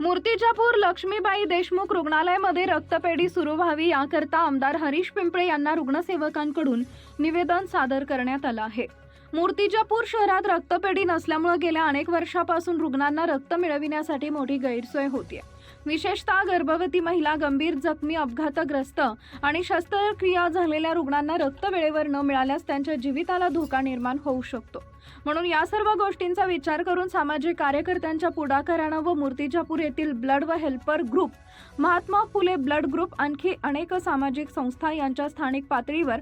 मूर्तिजापूर लक्ष्मीबाई देशमुख रुग्णालयामध्ये रक्तपेढी सुरू व्हावी याकरता आमदार हरीश पिंपळे यांना रुग्णसेवकांकडून निवेदन सादर करण्यात आलं आहे. मूर्तिजापूर शहरात रक्तपेढी नसल्यामुळे गेल्या अनेक वर्षापासून रुग्णांना रक्त मिळविण्यासाठी मोठी गैरसोय होती विशेषतः गर्भवती महिला गंभीर जखमी अपघातग्रस्त आणि शस्त्रक्रिया झालेल्या रुग्णांना रक्त वेळेवर न मिळाल्यास त्यांच्या जीविताला धोका निर्माण होऊ शकतो. म्हणून या सर्व गोष्टींचा विचार करून सामाजिक कार्यकर्त्यांच्या पुढाकारानं व मूर्तिजापूर येथील ब्लड व helper group Mahatma Phule blood group आणखी अनेक सामाजिक संस्था यांच्या स्थानिक पातळीवर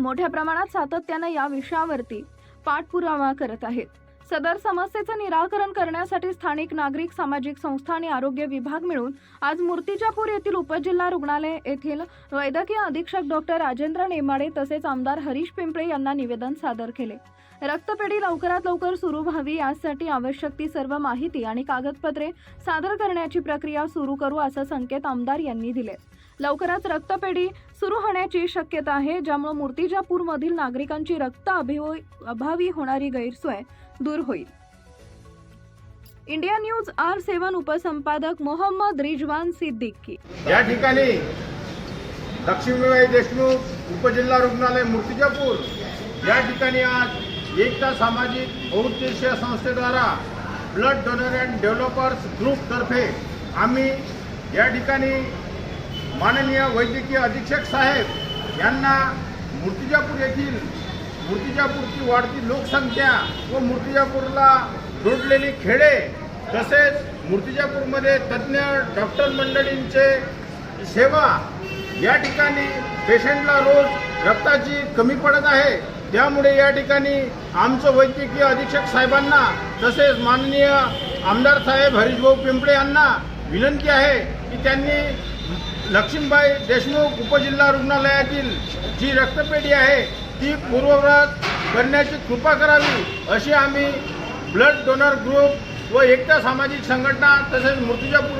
मोठ्या प्रमाणात सातत्यानं या विषयावरती पाठपुरावा करत आहेत. सदर समस्येचं निराकरण करण्यासाठी स्थानिक नागरिक सामाजिक संस्था आणि आरोग्य विभाग मिळून आज मूर्तिजापूर येथील उपजिल्हा रुग्णालय येथील वैद्यकीय अधीक्षक डॉक्टर राजेंद्र नेमाडे तसेच आमदार हरीश पिंपळे यांना निवेदन सादर केले. रक्तपेढी लवकरात लवकर सुरू व्हावी यासाठी आवश्यक ती सर्व माहिती आणि कागदपत्रे सादर करण्याची प्रक्रिया सुरू करू असं संकेत आमदार यांनी दिले. लवकरच रक्तपेढी सुरू होण्याची शक्यता आहे ज्यामुळे मूर्तिजापूरमधील नागरिकांची रक्त अभिव- अभावी होणारी गैरसोय दूर होईल. इंडिया न्यूज आर सेवन उपसंपादक मोहम्मद रिजवान सिद्दीकी. या ठिकाणी लक्ष्मीबाई देशमुख उपजिल्हा रुग्णालय मूर्तिजापूर या ठिकाणी आज एकता सामाजिक बहुउद्देशीय संस्थेद्वारा ब्लड डोनर अँड डेव्हलपर्स ग्रुपतर्फे आम्ही या ठिकाणी माननीय वैद्यकीय अधीक्षक साहेब यांना मूर्तिजापूर येथील मूर्तिजापूरची वाढती लोकसंख्या व मूर्तिजापूरला जोडलेली खेडे तसेच मूर्तिजापूरमध्ये तज्ज्ञ डॉक्टर मंडळींचे सेवा या ठिकाणी पेशंटला रोज रक्ताची कमी पडत आहे. त्यामुळे या ठिकाणी आमचं वैद्यकीय अधीक्षक साहेबांना तसेच माननीय आमदार साहेब हरीशभाऊ पिंपळे यांना विनंती आहे की त्यांनी लक्ष्मीबाई देशमुख उपजिल्हा रुग्णालयातील जी रक्तपेढी आहे ती पूर्वव्रत करण्याची कृपा करावी अशी आम्ही ब्लड डोनर ग्रुप व एकता सामाजिक संघटना तसेच मूर्तिजापूर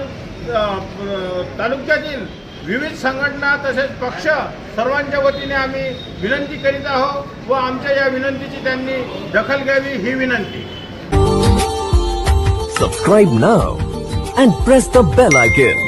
तालुक्यातील विविध संघटना तसेच पक्ष सर्वांच्या वतीने आम्ही विनंती करीत आहोत व आमच्या या विनंतीची त्यांनी दखल घ्यावी ही विनंती. Subscribe now and press the bell icon